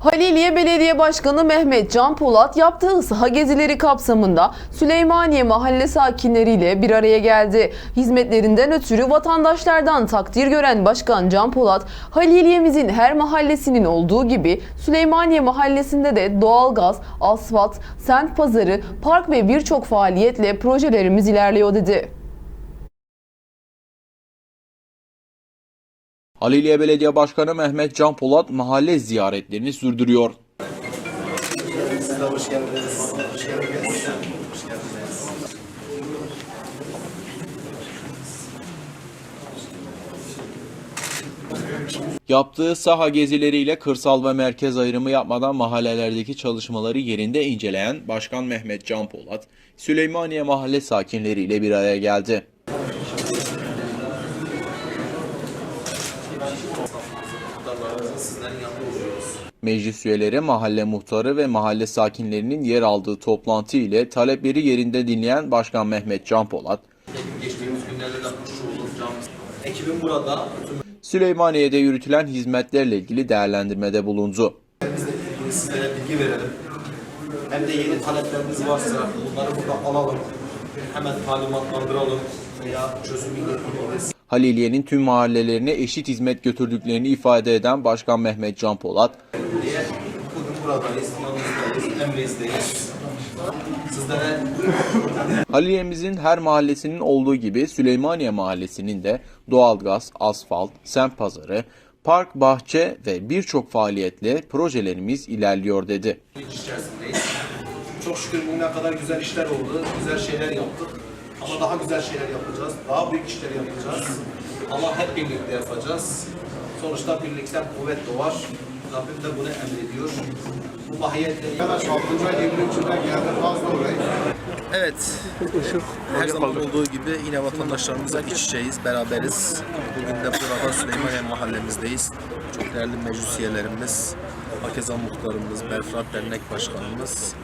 Haliliye Belediye Başkanı Mehmet Can Polat yaptığı saha gezileri kapsamında Süleymaniye mahalle sakinleriyle bir araya geldi. Hizmetlerinden ötürü vatandaşlardan takdir gören Başkan Can Polat, Haliliyemizin her mahallesinin olduğu gibi Süleymaniye mahallesinde de doğalgaz, asfalt, semt pazarı, park ve birçok faaliyetle projelerimiz ilerliyor dedi. Haliliye Belediye Başkanı Mehmet Can Polat mahalle ziyaretlerini sürdürüyor. Yaptığı saha gezileriyle kırsal ve merkez ayrımı yapmadan mahallelerdeki çalışmaları yerinde inceleyen Başkan Mehmet Can Polat, Süleymaniye mahalle sakinleriyle bir araya geldi. Meclis üyeleri, mahalle muhtarı ve mahalle sakinlerinin yer aldığı toplantı ile talepleri yerinde dinleyen Başkan Mehmet Can Polat, Geçtiğimiz günlerde de. Ekibim burada. Süleymaniye'de yürütülen hizmetlerle ilgili değerlendirmede bulundu. bizle ilgili sizlere bilgi verelim. Hem de yeni talepleriniz varsa bunları burada alalım. Hemen talimatlandıralım veya çözümüyle ilgili Haliliye'nin tüm mahallelerine eşit hizmet götürdüklerini ifade eden Başkan Mehmet Can Polat, buradayız, emrinizdeyiz. Sizlere Haliliye'mizin her mahallesinin olduğu gibi Süleymaniye mahallesinin de doğalgaz, asfalt, semt pazarı, park, bahçe ve birçok faaliyetle projelerimiz ilerliyor dedi. iç içerisindeyiz. Çok şükür bugüne kadar güzel işler oldu, güzel şeyler yaptık. Ama daha güzel şeyler yapacağız, daha büyük işler yapacağız. Ama hep birlikte yapacağız. Sonuçta birlikten kuvvet doğar. Rabbim de bunu emrediyor. Bu mahiyetle Arkadaş 6. ay 23'ünde geldi fazla orayı. Evet. Her zaman olduğu gibi yine vatandaşlarımızla iç içeyiz, beraberiz. Bugün de burada Süleymaniye mahallemizdeyiz. Çok değerli meclis üyelerimiz, Hakeza muhtarımız, Berfrak Dernek Başkanımız,